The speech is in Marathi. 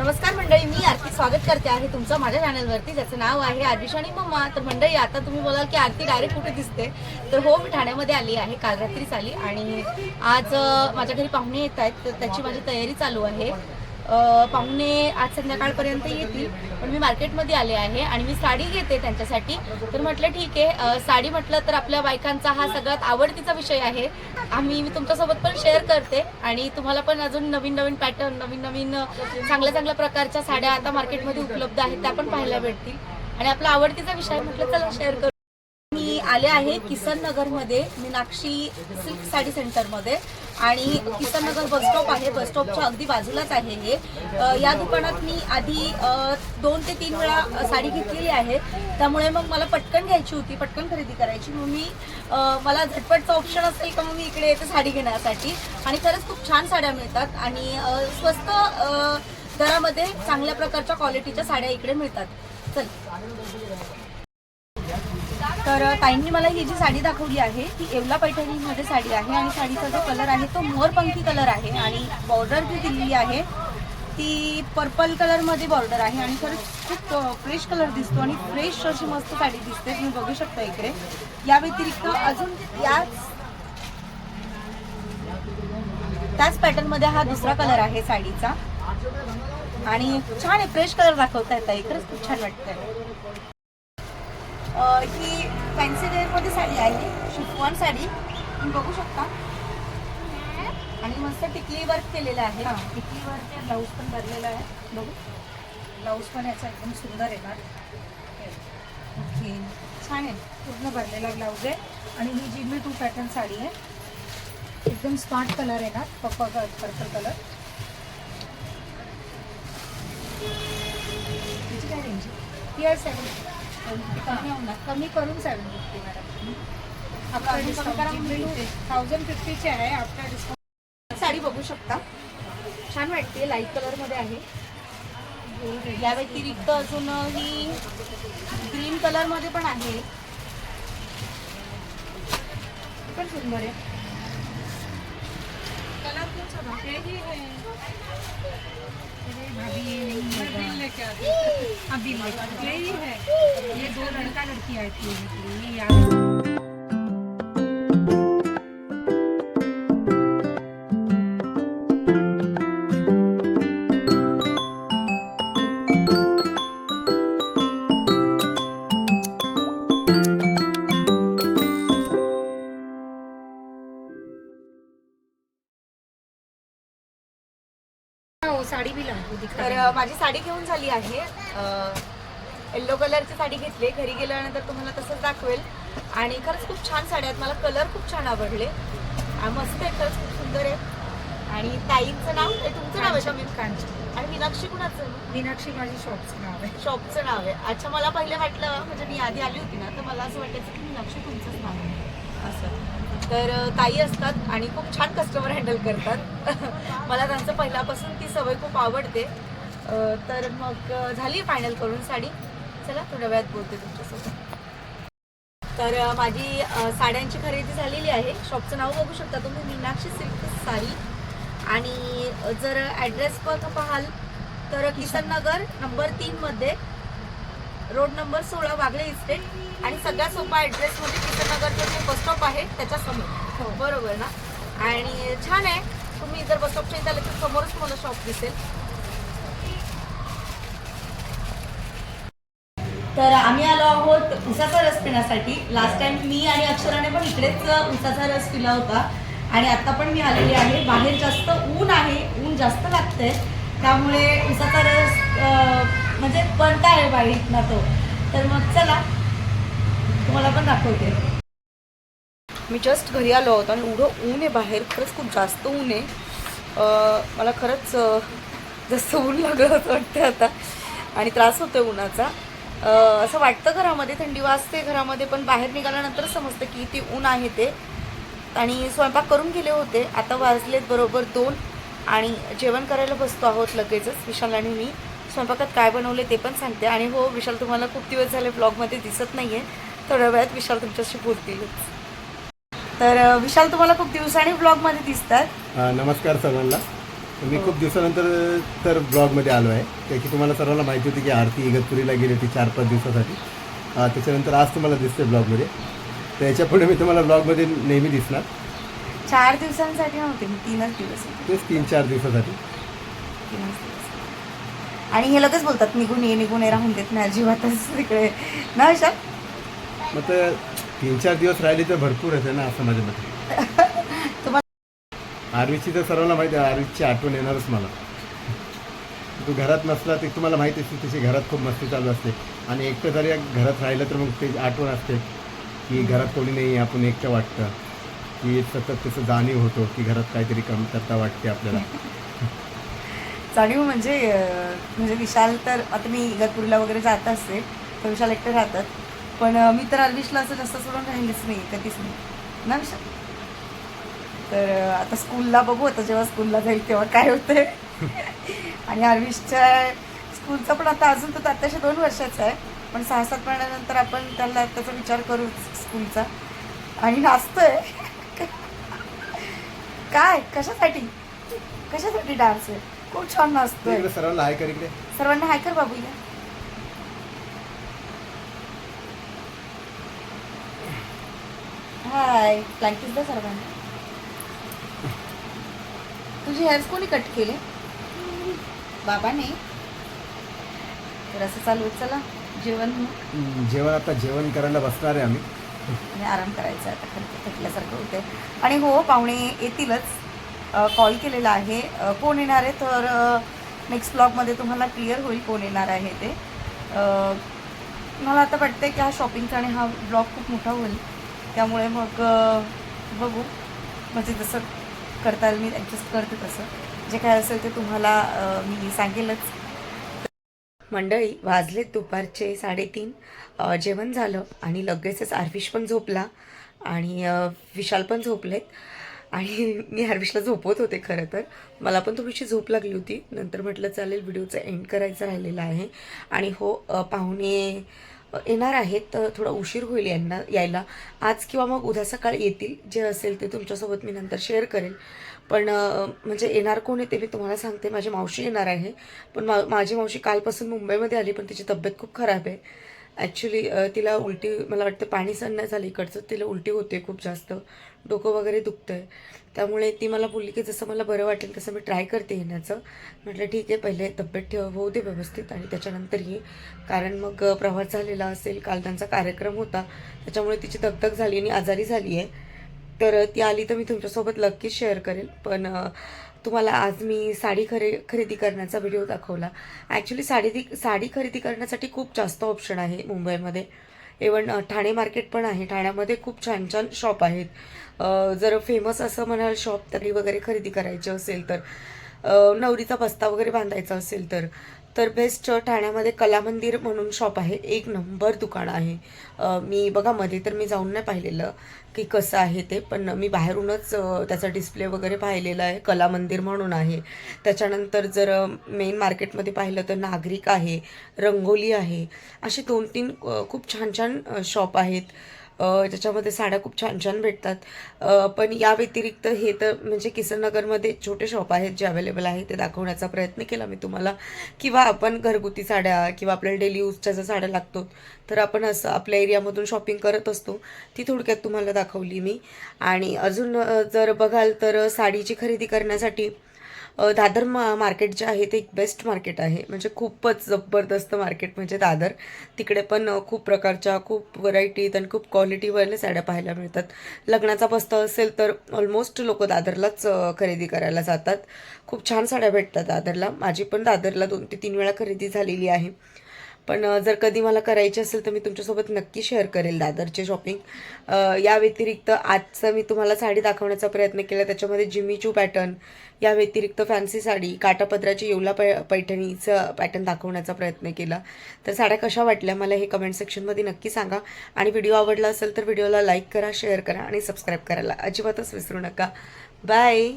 नमस्कार मंडळी मी आरती स्वागत करते आहे तुमचं माझ्या चॅनलवरती ज्याचं नाव आहे आदिश आणि मम्मा. तर मंडळी आता तुम्ही बोलाल की आरती डायरेक्ट कुठे दिसते? तर हो मी ठाण्यामध्ये आली आहे काल रात्रीच आली. आणि आज माझ्या घरी पाहुणे येत आहेत तर त्याची माझी तयारी चालू आहे. पाहुणे आज संध्याकाळपर्यंत येतील. पण मी मार्केटमध्ये आले आहे आणि मी साडी घेते त्यांच्यासाठी. तर म्हटलं ठीक आहे. साडी म्हटलं तर आपल्या बायकांचा हा सगळ्यात आवडतीचा विषय आहे. आम्ही मी तुमच्यासोबत पण शेअर करते आणि तुम्हाला पण अजून नवीन नवीन पॅटर्न नवीन नवीन चांगल्या चांगल्या प्रकारच्या साड्या आता मार्केटमध्ये उपलब्ध आहेत त्या पण पाहायला भेटतील. आणि आपला आवडतीचा विषय म्हटलं चला शेअर करू. आले आहे किसन नगरमध्ये मीनाक्षी सिल्क साडी सेंटरमध्ये. आणि किसन नगर बस स्टॉप आहे बस स्टॉपच्या अगदी बाजूलाच आहे हे. या दुकानात मी आधी दोन ते तीन वेळा साडी घेतलेली आहे. त्यामुळे मग मला पटकन घ्यायची होती पटकन खरेदी करायची. मग मी मला झटपटचा ऑप्शन असेल का मग मी इकडे येते साडी घेण्यासाठी. आणि खरंच खूप छान साड्या मिळतात. आणि स्वस्त दरामध्ये चांगल्या प्रकारच्या क्वालिटीच्या साड्या इकडे मिळतात. चल. तर ताईंनी मला ही जी साडी दाखवली आहे ती येवला पैठणीमध्ये साडी आहे आणि साडीचा जो कलर आहे तो मोरपंखी कलर आहे आणि बॉर्डर जी दिलेली आहे ती पर्पल कलरमध्ये बॉर्डर आहे आणि खरंच खूप फ्रेश कलर दिसतो आणि फ्रेश अशी मस्त साडी दिसते. तुम्ही बघू शकता इकडे. या व्यतिरिक्त अजून याच त्याच पॅटर्नमध्ये हा दुसरा कलर आहे साडीचा. आणि छान आहे फ्रेश कलर दाखवता येतात इकडेच खरंच खूप छान वाटतंय. ही फॅन्सी वेअरमध्ये साडी आहे शिफॉन साडी. तुम्ही बघू शकता. आणि मस्त टिकली वर्क केलेलं आहे. हा टिकली वरती ब्लाऊज पण भरलेला आहे. बघू. ब्लाऊज पण याचा एकदम सुंदर येणार ओके. छान आहे. पूर्ण भरलेला ब्लाऊज आहे. आणि ही जी मी टू पॅटर्न साडी आहे एकदम स्मार्ट कलर येणार पप्पा पर्पल कलर तिची काय रेंज आहे? सेवन कमी करून seven fifty madam after discount thousand फिफ्टीची आहे आफ्टर डिस्काउंट साडी बघू शकता. छान वाटते लाइट कलरमध्ये आहे. या व्यतिरिक्त अजून ही ग्रीन कलरमध्ये पण आहे. पण सुंदर आहे. लेके यही है ये दो लड़का लड़की आई थी माझी साडी घेऊन झाली आहे. येल्लो कलरची साडी घेतली घरी गेल्यानंतर तुम्हाला तसंच दाखवेल. आणि खरंच खूप छान साड्या आहेत. मला कलर खूप छान आवडले. मस्त आहे खरंच खूप सुंदर आहे. आणि ताईंचं नाव तुमचं नाव आहे का? मी आणि मीनाक्षी कुणाचं? मीनाक्षी माझी शॉपचं नाव आहे. शॉपचं नाव आहे. अच्छा मला पहिले वाटलं म्हणजे मी आधी आली होती ना तर मला असं वाटायचं की मीनाक्षी तुमचंच नाव आहे. असं. तर ताई असतात आणि खूप छान कस्टमर हँडल करतात. मला त्यांचं पहिल्यापासून ती सवय खूप आवडते. तर मग झाली फायनल करून साडी. चला थोड्या वेळात बोलते तुमच्यासोबत. तर माझी साड्यांची खरेदी झालेली आहे. शॉपचं नाव बघू शकता तुम्ही मीनाक्षी सिल्क साडी. आणि जर ॲड्रेस बघ पाहाल तर किसन नगर नंबर तीनमध्ये रोड नंबर सोळा वागळे इस्टेट आणि सगळ्यात सोपा ॲड्रेस म्हणजे किसन नगरचं जे बस स्टॉप आहे त्याच्यासमोर. हो. बरोबर ना? आणि छान आहे. तुम्ही जर बस स्टॉपच्या इथे आले तर समोरच मला शॉप दिसेल. तर आम्ही आलो आहोत उसाचा रस पिण्यासाठी. लास्ट टाइम मी आणि अक्षराने पण इकडेच उसाचा रस पिला होता. आणि आता पण मी आलेली आहे. बाहेर जास्त ऊन आहे. ऊन जास्त लागतंय. त्यामुळे उसाचा रस म्हणजे बनता आहे बाईक ना तो. तर मग चला तुम्हाला पण दाखवते. मी जस्ट घरी आलो होतो आणि एवढं ऊन आहे बाहेर. खरंच खूप जास्त ऊन आहे. मला खरंच जास्त ऊन लागलं असं वाटतं आता. आणि त्रास होतो उन्हाचा. असं वाटतं घरामध्ये थंडी वाजते घरामध्ये पण बाहेर निघाल्यानंतर समजतं की ती ऊन आहे ते. आणि स्वयंपाक करून गेले होते आता वाजलेत बरोबर दोन. आणि जेवण करायला बसतो आहोत लगेचच विशाल आणि मी. स्वयंपाकात काय बनवले ते पण सांगते. आणि हो विशाल तुम्हाला खूप दिवस झाले ब्लॉगमध्ये दिसत नाही आहे थोड्या वेळात विशाल तुमच्याशी बोलतीलच. तर विशाल तुम्हाला खूप दिवसांनी ब्लॉगमध्ये दिसतात. नमस्कार सर्वांना. मी खूप दिवसानंतर तर ब्लॉगमध्ये आलो आहे. त्याची तुम्हाला सर्वांना माहिती होती की आरती इगतपुरीला गेली होती चार पाच दिवसासाठी. त्याच्यानंतर आज तुम्हाला दिसते ब्लॉगमध्ये. तर याच्यापुढे मी तुम्हाला ब्लॉगमध्ये नेहमी दिसणार. चार दिवसांसाठी नव्हते मी तीनच दिवस. तेच तीन चार दिवसासाठी. तीनच दिवस आणि हे लगेच बोलतात निघून ये निघून ये राहून देत नाही अजिबातच तिकडे. ना अशा मग तर तीन चार दिवस राहिली तर भरपूर येते ना असं माझ्या मते. आरवीची तर सर्वांना माहिती आहे आरवीची आठवण येणारच मला. तू घरात नसला ते तुम्हाला माहिती असते तिची घरात खूप मस्ती चालू असते. आणि एकटं जरी घरात राहिलं तर मग ते आठवण असते की घरात कोणी नाही आपण एकटं वाटतं. की सतत त्याचं जाणीव होतो की घरात काहीतरी कमतरता वाटते आपल्याला. जाणीव म्हणजे म्हणजे विशाल तर आता मी इगतपुरीला वगैरे जात असते तर विशाल एकटे राहतात. पण मी तर अर्विशला असं जास्त सोडून राहिलीच नाही कधीच नाही. ना विशाल? तर आता स्कूलला बघू आता जेव्हा स्कूलला जाईल तेव्हा काय होतंय. आणि अरविशच्या स्कूलचा पण आता अजून तर आत्ताशा दोन वर्षाचा आहे. पण सहा सात महिन्यानंतर आपण त्याला त्याचा विचार करू स्कूलचा आणि नाचतोय. काय? कशासाठी? कशासाठी डान्स आहे? खूप छान नाचतोय. सर्वांना हाय कर इकडे. सर्वांना हाय कर बाबूया हाय ब्लँकेट द्या सर्वांना. तुझे हेअर्स कोणी कट केले? बाबाने. तर असं चालू आहे चला जेवण मग. जेवण आता जेवण करायला बसणार आहे आम्ही. आणि आराम करायचा आता खरं थकल्यासारखं होते आणि हो पाहुणे येतीलच. कॉल केलेला आहे. अ, कोण येणार आहे? तर नेक्स्ट ब्लॉगमध्ये तुम्हाला क्लिअर होईल कोण येणार आहे ते. अ, मला आता वाटतं की हा शॉपिंगचा आणि हा ब्लॉग खूप मोठा होईल. त्यामुळे मग अ, बघू. म्हणजे जसं करता येईल मी ॲडजस्ट करते तसं. जे काय असेल ते तुम्हाला मी सांगेलच. मंडळी वाजले दुपारचे साडेतीन. जेवण झालं आणि लगेचच आरविश पण झोपला आणि विशाल पण झोपलेत. आणि मी हरविशला झोपवत होते खरं तर. मला पण थोडीशी झोप लागली होती. नंतर म्हटलं चालेल व्हिडिओचं एंड करायचं राहिलेला आहे. आणि हो पाहुणे येणार आहेत तर थोडा उशीर होईल यांना यायला. आज किंवा मग उद्या सकाळी येतील जे असेल ते तुमच्यासोबत मी नंतर शेअर करेन. पण म्हणजे येणार कोण आहे ते मी तुम्हाला सांगते. माझी मावशी येणार आहे. पण मा माझी मावशी कालपासून मुंबईमध्ये आली पण तिची तब्येत खूप खराब आहे. ॲक्च्युली तिला उलटी मला वाटतं पाणी सण नाही झालं इकडचं तिला उलटी होते खूप जास्त. डोकं वगैरे दुखतं आहे त्यामुळे ती मला बोलली की जसं मला बरं वाटेल तसं मी ट्राय करते येण्याचं. म्हटलं ठीक आहे पहिले तब्येत ठेव होऊ दे व्यवस्थित आणि त्याच्यानंतर ये कारण मग प्रवास झालेला असेल काल त्यांचा कार्यक्रम होता. त्याच्यामुळे तिची दगदग झाली आणि आजारी झाली आहे तर ती आली तर मी तुमच्यासोबत नक्कीच शेअर करेल. पण तुम्हाला आज मी साडी खरे खरेदी करण्याचा व्हिडिओ दाखवला. ॲक्च्युली साडी साडी खरेदी करण्यासाठी खूप जास्त ऑप्शन आहे मुंबईमध्ये. इवन ठाणे मार्केट पण आहे. ठाण्यामध्ये खूप छान छान शॉप आहेत. जर फेमस असं म्हणाल शॉप तरी वगैरे खरेदी करायची असेल तर नवरीचा बस्ता वगैरे बांधायचा असेल तर तर बेस्ट ठाण्यामध्ये कला मंदिर म्हणून शॉप आहे. एक नंबर दुकान आहे. मी बघा मध्ये तर मी जाऊन नाही पाहिलेलं की कसं आहे ते पण मी बाहेरूनच त्याचा डिस्प्ले वगैरे पाहिलेला आहे. कला मंदिर म्हणून आहे. त्याच्यानंतर जर मेन मार्केटमध्ये पाहिलं तर नागरिक आहे रंगोली आहे. असे दोन तीन खूप छान छान शॉप आहेत. ज्याच्यामध्ये साड्या खूप छान छान भेटतात. पण या व्यतिरिक्त हे तर म्हणजे किसननगरमध्ये छोटे शॉप आहेत जे अवेलेबल आहे ते दाखवण्याचा प्रयत्न केला मी तुम्हाला. किंवा आपण घरगुती साड्या किंवा आपल्याला डेली यूजच्या ज्या साड्या लागतो तर आपण असं आपल्या एरियामधून शॉपिंग करत असतो. ती थोडक्यात तुम्हाला दाखवली मी. आणि अजून जर बघाल तर साडीची खरेदी करण्यासाठी दादर मा मार्केट जे आहे ते एक बेस्ट मार्केट आहे. म्हणजे खूपच जबरदस्त मार्केट म्हणजे दादर. तिकडे पण खूप प्रकारच्या खूप व्हरायटीत आणि खूप क्वालिटीवाल्या साड्या पाहायला मिळतात. लग्नाचा बस्ता असेल तर ऑलमोस्ट लोक दादरलाच खरेदी करायला जातात. खूप छान साड्या भेटतात दादरला. माझी पण दादरला दोन ते तीन वेळा खरेदी झालेली आहे. पण जर कधी मला करायची असेल तर मी तुमच्यासोबत नक्की शेअर करेल दादरचे शॉपिंग. या व्यतिरिक्त आजचं मी तुम्हाला साडी दाखवण्याचा प्रयत्न केला. त्याच्यामध्ये जिमीचू पॅटर्न या व्यतिरिक्त फॅन्सी साडी काटापदराची येवला पै पैठणीचं पॅटर्न दाखवण्याचा प्रयत्न केला. तर साड्या कशा वाटल्या मला हे कमेंट सेक्शनमध्ये नक्की सांगा. आणि व्हिडिओ आवडला असेल तर व्हिडिओला लाईक करा शेअर करा आणि सबस्क्राईब करायला अजिबातच विसरू नका. बाय!